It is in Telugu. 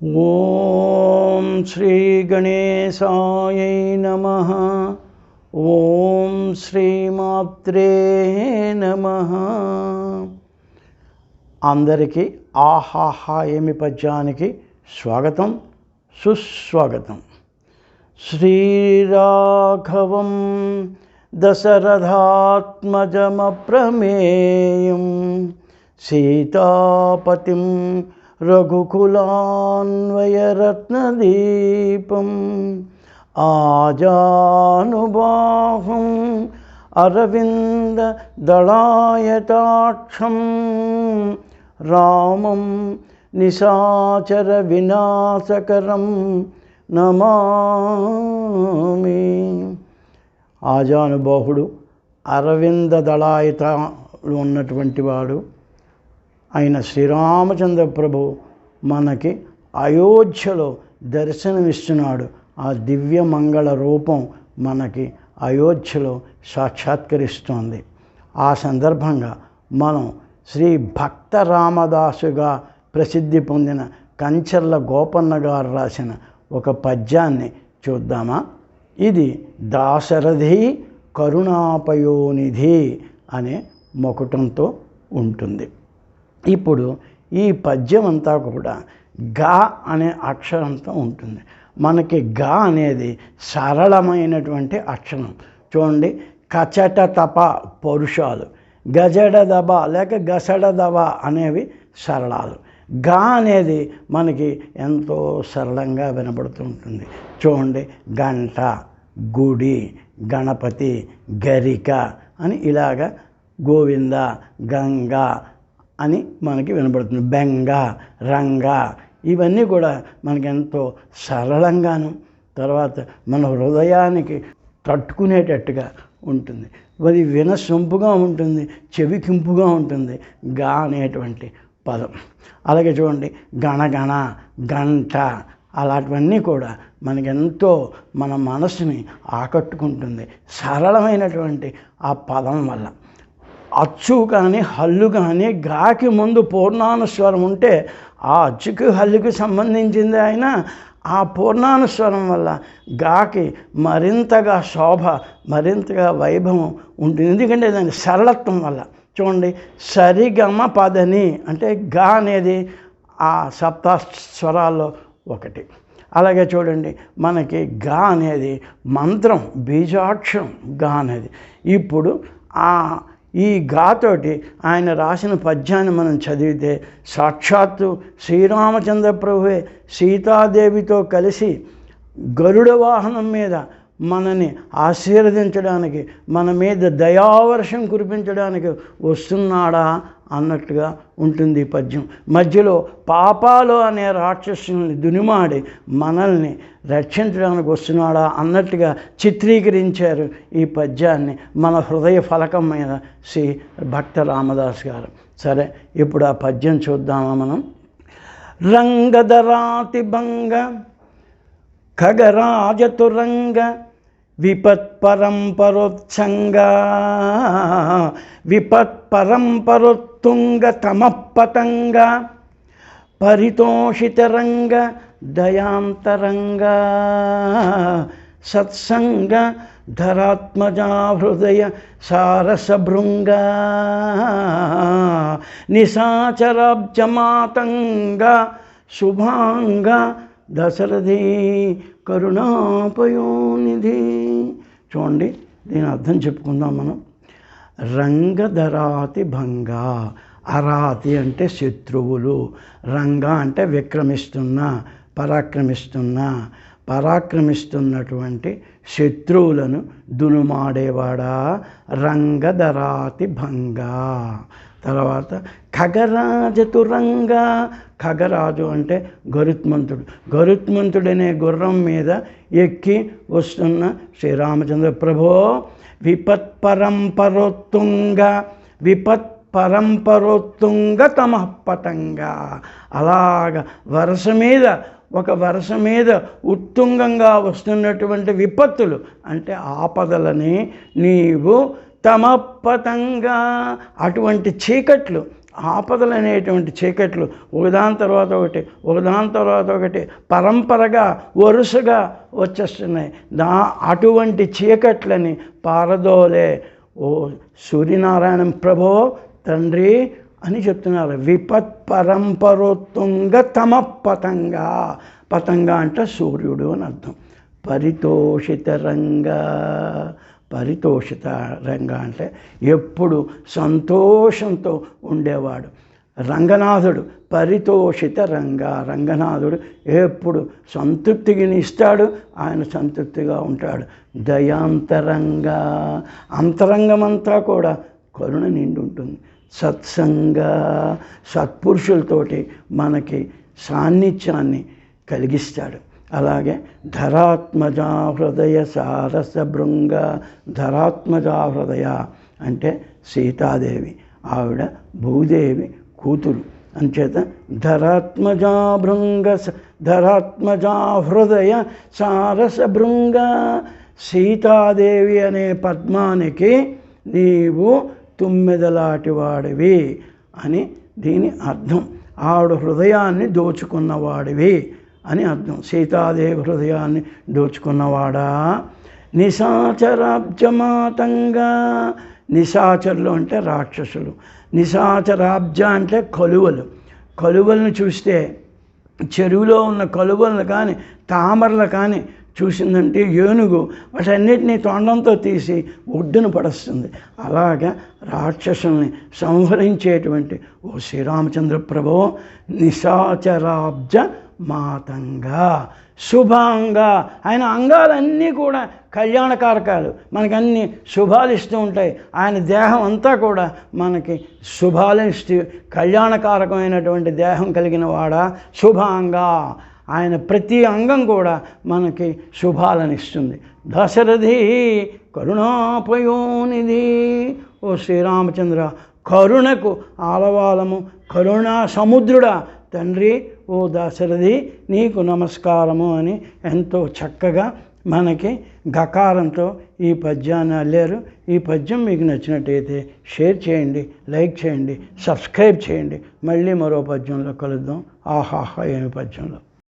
ॐ श्रीगणेशायै नमः ॐ శ్రీమాత్రే నమః అందరికీ ఆహాహా ఏమి పద్యానికి స్వాగతం సుస్వాగతం శ్రీరాఘవం దశరథాత్మజమప్రమేయం సీతాపతిం రఘుకులాన్వయరత్నదీపం ఆజానుబాహం అరవింద దళాయతాక్షం రామం నిశాచర వినాశకరం నమామి ఆజానుబాహుడు అరవింద దళాయతలు ఉన్నటువంటి వాడు అయిన శ్రీరామచంద్ర ప్రభు మనకి అయోధ్యలో దర్శనమిస్తున్నాడు. ఆ దివ్య మంగళ రూపం మనకి అయోధ్యలో సాక్షాత్కరిస్తోంది. ఆ సందర్భంగా మనం శ్రీ భక్త రామదాసుగా ప్రసిద్ధి పొందిన కంచర్ల గోపన్న గారు రాసిన ఒక పద్యాన్ని చూద్దామా? ఇది దాశరథి కరుణాపయోనిధి అనే మొకటంతో ఉంటుంది. ఇప్పుడు ఈ పద్యం అంతా కూడా గా అనే అక్షరంతో ఉంటుంది. మనకి గా అనేది సరళమైనటువంటి అక్షరం. చూడండి కచట తప పురుషాలు. గజడ దబ లేక గసడ దబ అనేవి సరళాలు. గా అనేది మనకి ఎంతో సరళంగా వినబడుతూ ఉంటుంది. చూడండి గంట గుడి గణపతి గరిక అని ఇలాగ గోవింద గంగా అని మనకి వినబడుతుంది. బెంగ రంగ ఇవన్నీ కూడా మనకి ఎంతో సరళంగాను తర్వాత మన హృదయానికి తట్టుకునేటట్టుగా ఉంటుంది. అది వినసొంపుగా ఉంటుంది చెవికింపుగా ఉంటుంది గా అనేటువంటి పదం. అలాగే చూడండి గణగణ గంట అలాంటివన్నీ కూడా మనకెంతో మన మనసుని ఆకట్టుకుంటుంది సరళమైనటువంటి ఆ పదం వల్ల. అచ్చు కానీ హల్లు కానీ గాకి ముందు పూర్ణానుస్వరం ఉంటే ఆ అచ్చుకు హల్లుకు సంబంధించింది అయినా ఆ పూర్ణానుస్వరం వల్ల గాకి మరింతగా శోభ మరింతగా వైభవం ఉంటుంది. ఎందుకంటే దాని సరళత్వం వల్ల. చూడండి సరిగమ పదని అంటే గా అనేది ఆ సప్తాస్వరాల్లో ఒకటి. అలాగే చూడండి మనకి గా అనేది మంత్రం బీజాక్షరం గా అనేది. ఇప్పుడు ఆ ఈ గాతోటి ఆయన రాసిన పద్యాన్ని మనం చదివితే సాక్షాత్తు శ్రీరామచంద్ర ప్రభువే సీతాదేవితో కలిసి గరుడ వాహనం మీద మనని ఆశీర్వదించడానికి మన మీద దయావర్షం కురిపించడానికి వస్తున్నాడా అన్నట్టుగా ఉంటుంది ఈ పద్యం. మధ్యలో పాపాలు అనే రాక్షసుల్ని దునిమాడి మనల్ని రక్షించడానికి వస్తున్నాడా అన్నట్టుగా చిత్రీకరించారు ఈ పద్యాన్ని మన హృదయ ఫలకం మీద శ్రీ భక్త రామదాస్ గారు. సరే ఇప్పుడు ఆ పద్యం చూద్దామా మనం? రంగధరాతి భంగ ఖగరాజతురంగ విపత్పరంపరోత్సంగ విపత్పరంపరోత్తుంగ తమపతంగ పరితోషితరంగ దయాంతరంగ సత్సంగ ధరాత్మజా హృదయ సారసభృంగ నిశాచరాబ్జమాతంగ శుభాంగ దశరథీ కరుణాపయోనిధి. చూడండి దీని అర్థం చెప్పుకుందాం మనం. రంగధరాతి భంగ అరాతి అంటే శత్రువులు రంగ అంటే విక్రమిస్తున్న పరాక్రమిస్తున్న పరాక్రమిస్తున్నటువంటి శత్రువులను దునుమాడేవాడా? రంగధరాతి భంగ. తర్వాత ఖగరాజతురంగ ఖగరాజు అంటే గరుత్మంతుడు. గరుత్మంతుడనే గుర్రం మీద ఎక్కి వస్తున్న శ్రీరామచంద్ర ప్రభో విపత్పరంపరోత్తుంగ విపత్ పరంపరోత్తుంగ తమపతంగ. అలాగ వరుస మీద ఒక వరుస మీద ఉత్తుంగంగా వస్తున్నటువంటి విపత్తులు అంటే ఆపదలని నీవు తమ పతంగా అటువంటి చీకట్లు ఆపదలు అనేటువంటి చీకట్లు ఒకదాని తర్వాత ఒకటి ఒకదాని తర్వాత ఒకటి పరంపరగా వరుసగా వచ్చేస్తున్నాయి. దా అటువంటి చీకట్లని పారదోలే. ఓ సూర్యనారాయణ ప్రభో తండ్రి అని చెప్తున్నారు. విపత్ పరంపరోత్తుంగ తమ పతంగా పతంగా అంటే సూర్యుడు అని అర్థం. పరితోషితరంగా పరితోషిత రంగా అంటే ఎప్పుడు సంతోషంతో ఉండేవాడు. రంగనాథుడు పరితోషిత రంగ రంగనాథుడు ఎప్పుడు సంతృప్తిని ఇస్తాడు ఆయన సంతృప్తిగా ఉంటాడు. దయాంతరంగా అంతరంగమంతా కూడా కరుణ నిండి ఉంటుంది. సత్సంగ సత్పురుషులతోటి మనకి సాన్నిధ్యాన్ని కలిగిస్తాడు. అలాగే ధరాత్మజా హృదయ సారస భృంగ ధరాత్మజా హృదయ అంటే సీతాదేవి ఆవిడ భూదేవి కూతురు. అంచేత ధరాత్మజా భృంగ ధరాత్మజా హృదయ సారస భృంగ సీతాదేవి అనే పద్మానికి నీవు తుమ్మెదలాంటి వాడివి అని దీని అర్థం. ఆవిడ హృదయాన్ని దోచుకున్నవాడివి. అని అర్థం. సీతాదేవి హృదయాన్ని దోచుకున్నవాడా? నిశాచరాబ్జమాతంగా. నిశాచరులు అంటే రాక్షసులు. నిశాచరాబ్జ అంటే కలువలు. కలువలను చూస్తే చెరువులో ఉన్న కలువలను కానీ తామరలు కానీ చూసిందంటే ఏనుగు. వాటన్నిటినీ తొండంతో తీసి ఒడ్డున పడస్తుంది. అలాగా రాక్షసుల్ని సంహరించేటువంటి ఓ శ్రీరామచంద్ర ప్రభో నిశాచరాబ్జ మాతంగా శుభాంగా. ఆయన అంగాలన్నీ కూడా కళ్యాణకారకాలు మనకి అన్ని శుభాలు ఇస్తూ ఉంటాయి. ఆయన దేహం అంతా కూడా మనకి శుభాలను ఇస్తూ కళ్యాణకారకమైనటువంటి దేహం కలిగిన వాడా శుభంగా. ఆయన ప్రతి అంగం కూడా మనకి శుభాలను ఇస్తుంది. దశరథి కరుణాపయోనిధి. ఓ శ్రీరామచంద్ర కరుణకు ఆలవాలము. కరుణా సముద్రుడా. తండ్రి ఓ దాశరథి నీకు నమస్కారము అని ఎంతో చక్కగా మనకి గకారంతో ఈ పద్యాన్ని అల్లారు. ఈ పద్యం మీకు నచ్చినట్టయితే షేర్ చేయండి లైక్ చేయండి సబ్స్క్రైబ్ చేయండి. మళ్ళీ మరో పద్యంలో కలుద్దాం. ఆహాహా ఏమి పద్యంలో?